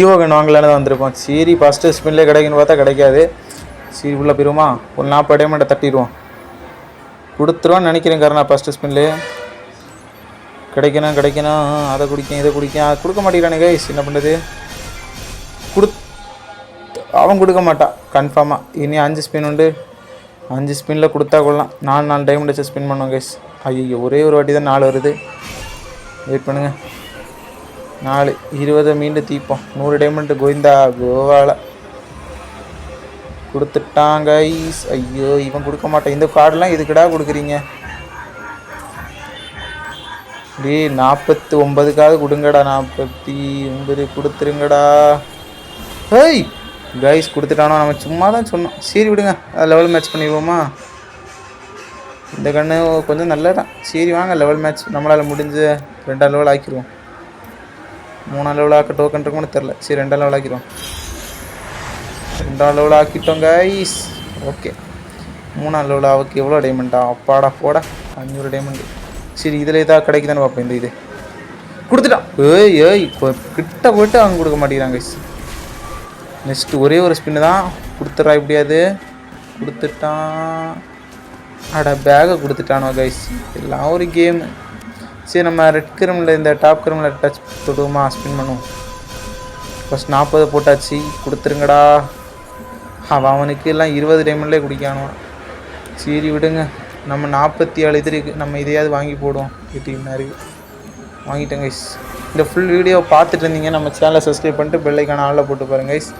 ஈவோகன் வாங்கலான்னு தான் வந்திருக்கோம் சரி ஃபஸ்ட்டு ஸ்பின்லேயே கிடைக்குன்னு பார்த்தா கிடைக்காது. சரி உள்ளே போயிருமா ஒரு நாற்பது டைமண்டை தட்டிடுவோம். கொடுத்துருவோன்னு நினைக்கிறேன் கரணா ஃபஸ்ட்டு ஸ்பின்லேயே கிடைக்கணும் கிடைக்கணும். அதை குடிக்கும் இதை குடிக்கும் அதை கொடுக்க மாட்டேங்கிறானே கைஸ் என்ன பண்ணுறது கொடுத் அவன் கொடுக்க மாட்டான் கன்ஃபார்மாக இனி அஞ்சு ஸ்பின் உண்டு. அஞ்சு ஸ்பின்னில் கொடுத்தா கொள்ளலாம். நாலு நாலு டைமண்ட் வச்சு ஸ்பின் பண்ணுவோம் கைஸ் ஐயோ ஒரே ஒரு வாட்டி தான் நாலு வருது. வெயிட் பண்ணுங்கள் நாலு இருபதை மீண்டும் தீப்போம். நூறு டைமண்ட் கோவிந்தா கோவால கொடுத்துட்டாங்க கைஸ் ஐயோ இவன் கொடுக்க மாட்டான். இந்த கார்டெலாம் இதுக்குடா கொடுக்குறீங்க? டேய் நாற்பத்தி ஒன்பதுக்காவது கொடுங்கடா. நாற்பத்தி ஒன்பது கொடுத்துருங்கடா. Hey guys கொடுத்துட்டானோ? நம்ம சும்மா தான் சொன்னோம். சரி விடுங்க. லெவல் மேட்ச் பண்ணிடுவோமா? இந்த கண்ணு கொஞ்சம் நல்லதான் சரி வாங்க. லெவல் மேட்ச் நம்மளால் முடிஞ்ச ரெண்டாம் லெவல் ஆக்கிடுவோம். மூணாம் லெவல் ஆக்க டோக்கன் இருக்கும்னு தெரில சரி ரெண்டாம் லெவல் ஆக்கிடுவோம். ரெண்டாம் லெவல் ஆக்கிட்டோம் கைஸ் ஓகே மூணாம் லெவல் அவருக்கு எவ்வளோ டைமண்டா அப்பாடா போடா. அஞ்சூறு டைமண்டு சரி இதில் ஏதாவது கிடைக்குதான்னு பார்ப்போம். இந்த இது. கொடுத்துட்டான். ஏய் ஏய் இப்போ கிட்ட போயிட்டு அவங்க கொடுக்க மாட்டேங்கிறாங்க கைஸ் நெக்ஸ்ட் ஒரே ஒரு ஸ்பின்னு தான். கொடுத்துட்றா எப்படியாது கொடுத்துட்டான். அட பேகை கொடுத்துட்டானோ கைஸ் எல்லாம் ஒரு கேமு சரி நம்ம ரெட் கிரமில் இந்த டாப் கிரமில் டச் தொடுவோமா ஸ்பின் பண்ணுவோம். ஃபஸ்ட் நாற்பது போட்டாச்சு கொடுத்துருங்கடா. அவன் அவனுக்கு எல்லாம் இருபது டைமண்ட்லேயே குடிக்கானுவான். சரி விடுங்க. நம்ம நாற்பத்தி ஏழு இது இருக்குது நம்ம இதையாவது வாங்கி போடுவோம். எயிட்டீன் இருக்கு வாங்கிட்டேன் கைஸ் இந்த ஃபுல் வீடியோ பார்த்துட்டு இருந்தீங்க நம்ம சேனலை சப்ஸ்கிரைப் பண்ணிட்டு பெல்லைக்கான ஆளில் போட்டு பாருங்க கைஸ்